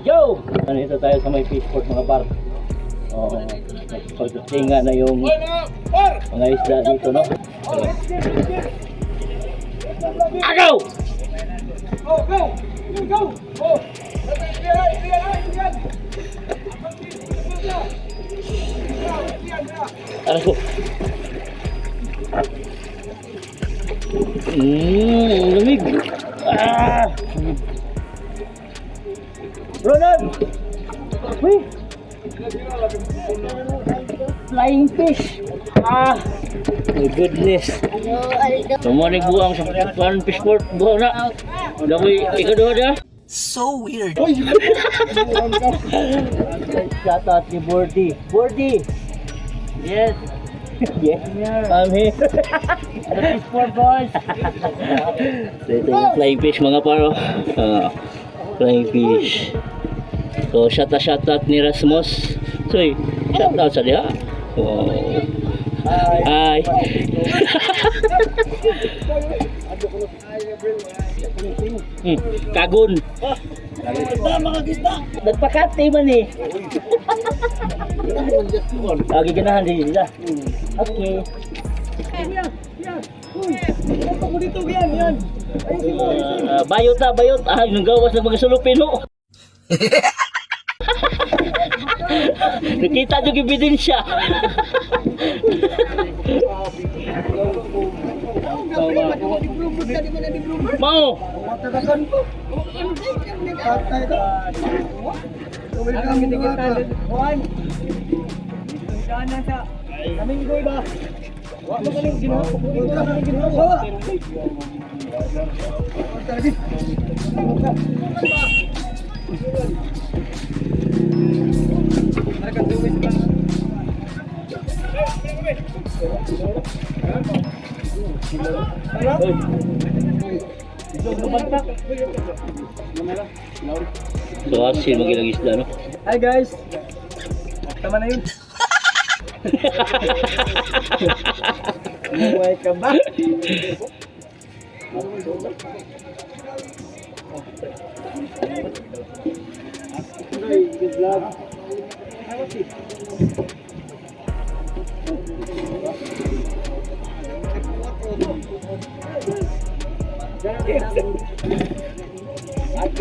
Yo! Nandito tayo sa may fishport mga par. Oh, pagdatinga na yung mga isda dito, no? Agaw! Go, go! Go! Oh! Aras ko. Mmm, lamig. Ah! Roland! Uy! Flying fish! Ah! My goodness! Tumanig buang sa kuan fish port. Buang na. Dawi, ikaw doon na. So weird. Shout out ni Bordy. Bordy! Yes! yes! I'm here. The fish port boys! so ito yung flying fish mga paro. Ah, flying fish. So shout out, shout out ni Rasmus. So shout out sa diha. Wow. Hi. hmm, kagun. Nagpakati man eh. Lagi ganahan din sila. Okay. Ako dito, yan, yan. Uh, bayot na, bayot. Ah, yung gawas ng mga sulupino. Nakita yung ebidensya. Mau. Kaming goy ba? Wa mo kaning ginawa. Lang kaning ginawa. So, asin magilang isda, no? Hi guys. Tama na yun. Welcome back. Good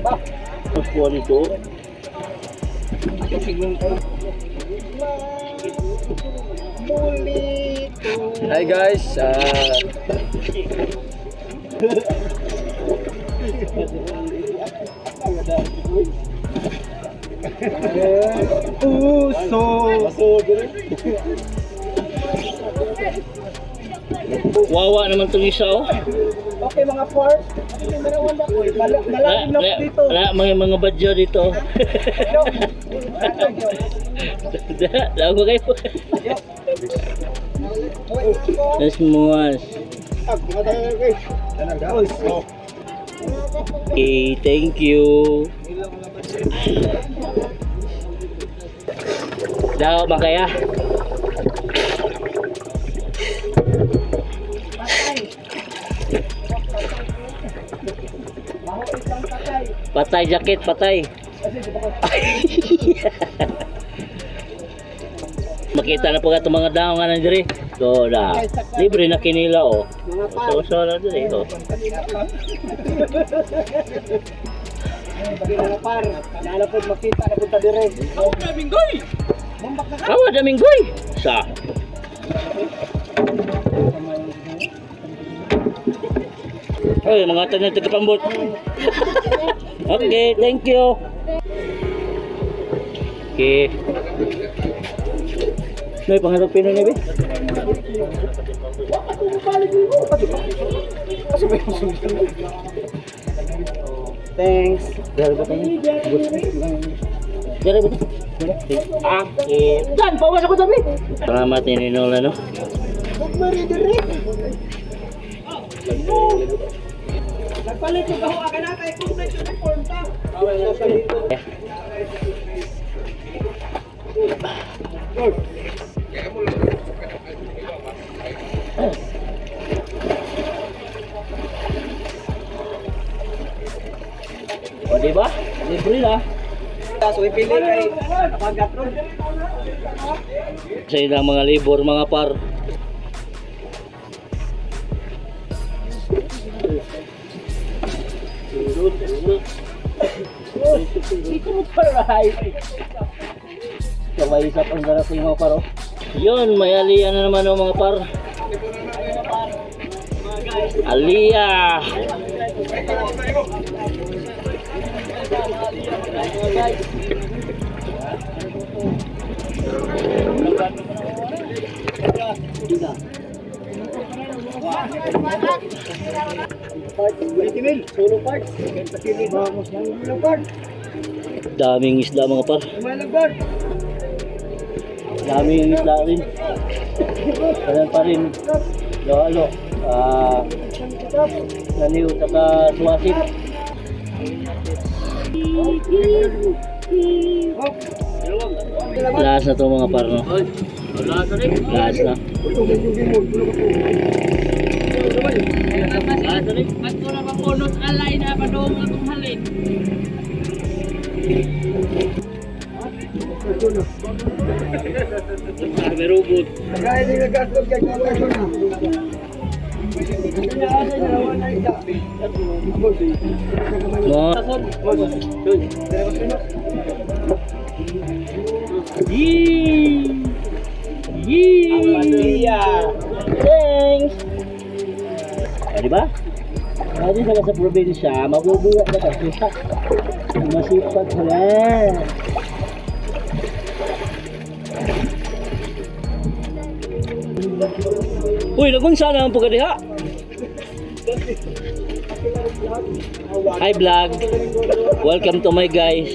ba? Kuha nito. Hi guys, uh, Puso. Wawa naman itong isa, oh. Okay mga part, malalim Wala, na wala, dito. wala mga mga badyo dito. Lago ko kayo. That's muas. Okay, thank you. Daw, makaya. Patay jacket, patay. Makita na po ka itong mga daong nga nandiyan So, na, libre na kinila, oh. So, so, na diri, oh. Mga par, nalapod makita na punta dire. Kawa, daming goy. Sa. Ay, mga tanong tagapambot. okay, thank you. Okay. May pangarap pino na, be? Thanks. Dari ba tayo? Dari ba tayo? Akit. Dan, pawas ako sabi. Salamat ni Ninola, no? Mari dire. Nagpalit yung kahuwa ka na kay kung sa ito form ta. O, di ba? Libre na. So, ipili kay Pagkatron. Sa ilang mga libor mga par. Dito mo paray. Kamay isa pang darating mga paro. Yun, may aliya na naman oh, mga par. Aliya! Part, Daming isda mga par. Daming isda rin. Ganun pa rin. Lalo. Ah, naniw saka suwasit. Lakas na to mga par no? Lakas na. Merubot. Kaya din nagkatog kay Pagkatron na. No. Yee! Yee! Thanks! Ah, di ba? Ah, di saka sa probinsya, mabubuhat na kasi sa masipag ka na. Uy, nagunsa na ang pagkadiha. Hi vlog. Welcome to my guys.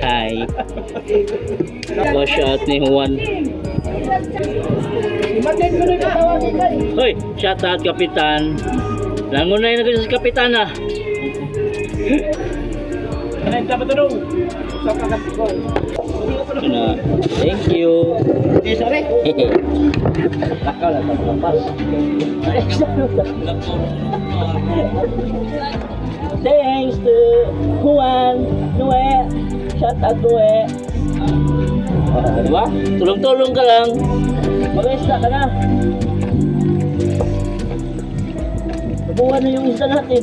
Hi. Wash out ni Juan. Hoy, shout out kapitan. Nangunay na kasi sa kapitan ah. Kanin ka ba ito nung? Sa kakatron. Na, thank you. Eh, sorry. Lakaw na tapos. Thanks to Juan, Nue, shout out Nue. Oh, di ba? Tulong-tulong ka lang. Mag-isda ka na. Nabuhan na yung isda natin.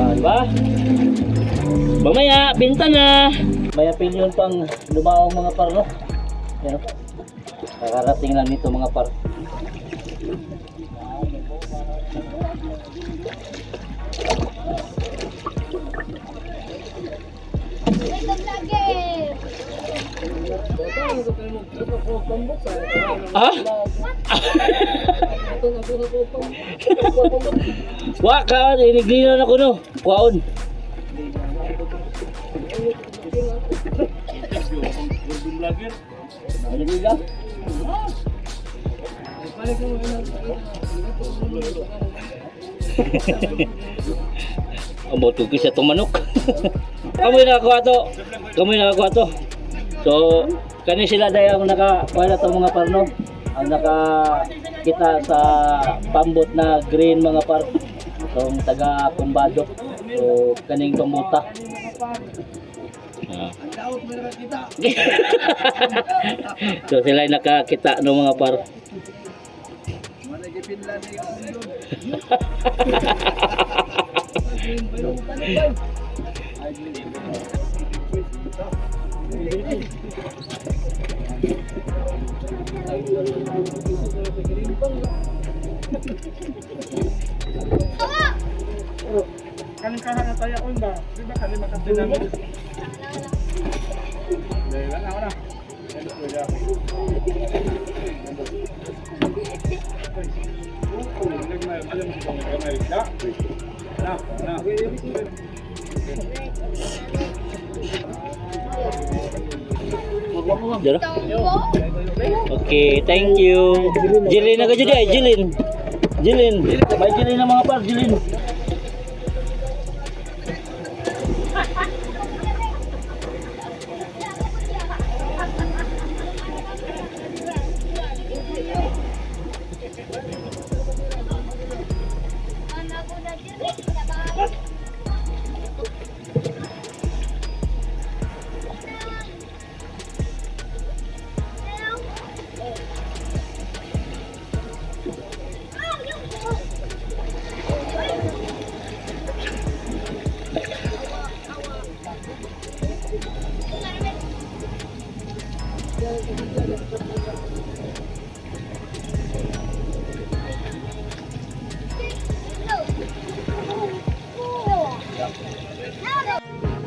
ah, di ba? Mamaya, binta na. May opinion pang lumaong mga par, no? Yan, no? Kakarating lang nito mga par. Ah? Wa ka, iniglinan ako no. Kuwaon. Boto ko sa tumanok. Kamoy nakakuha to. Kamoy nakakuha to. So, kani sila dahil ang naka to mga parno. Ang naka kita sa pambot na green mga par. So, taga kumbado. So, kaning pamuta. Kita. so sila ay nakakita ng mga par. Yung mundo. Kanin ka na tayo on ba? Di ba kanin makasya namin? Dahil lang ako na. Ko. Okay, thank you. Jilin na ka dyan ay, Jilin. Jilin. May Jilin na mga par, Jilin.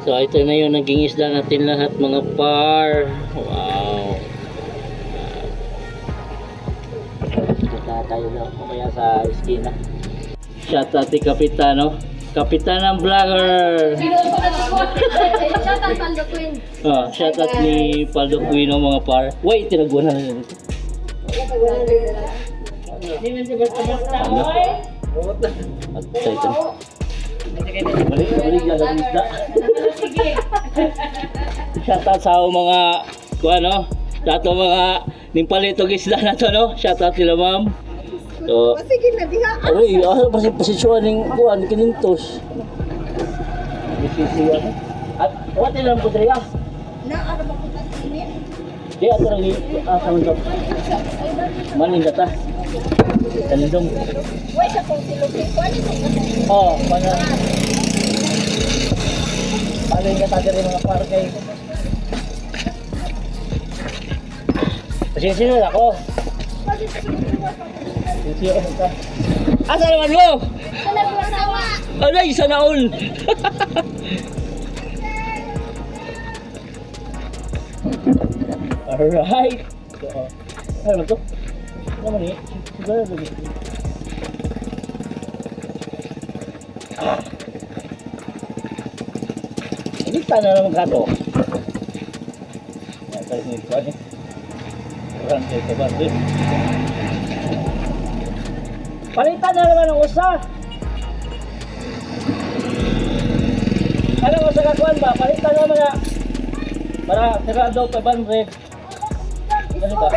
So ito na yung naging isda natin lahat mga par. Wow. Kita tayo lang o kaya sa eskina. Shout out kay Kapitano. Kapitan ng vlogger. Shout out Paldo Queen. Ah, shout out ni Paldo Quino mga par. Wait, tinaguan na nila. Ano? At ito. Balik, balik lang ang isda. Shout out sa mga kuha no. Shout out mga nimpalitog isda na to no. Shout out sila ma'am. So, Sige na, diha. Aray, ah, kasi posisyon ng kuan kinintos. Bisisi ano? At what ilang po daya? Na, ano ba kung tasinin? Di ato lang asa man to. Maning data. Kanindong. Wait, sa kung silupin ko, ano kung kasi? Oh, mana. Paling ka tayo rin mga parkay. Pasensya na ako. Pasensya ka. Asa naman mo? Ko asawa. Alay, sana all. Alright. So, ano to? Siguro lagi. Ah. Hindi sana naman ka to. Ay, tayo nito ano eh. Kurang sa bando eh. Palitan na naman ang usa. Ano sa kakuan ba? Palitan naman na. Para sirado pa banre. Ano ba?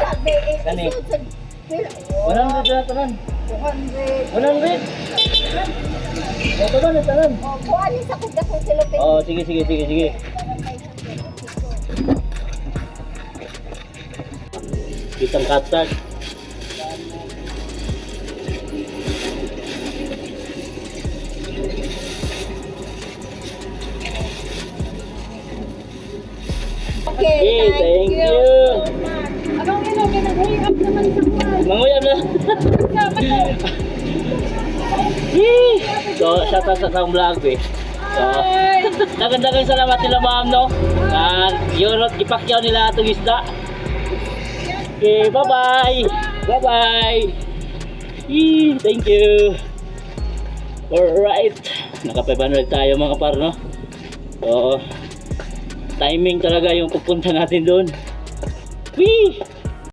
100 na tanan. 100. Ito ba na tanan? Oh, kuha niya sa kung silupin. Oh, sige sige sige sige. Kitang katag. Okay, Okay, thank you. Naman sa kuha. Manguyab na. So, shout out sa kang vlog eh. So, dagan-dagan salamat nila ma'am no. At yun, ipakyaw nila itong isda. Okay, bye-bye. Bye-bye. Thank you. Alright. Naka-500 tayo mga par no. So, timing talaga yung pupunta natin doon. Wee!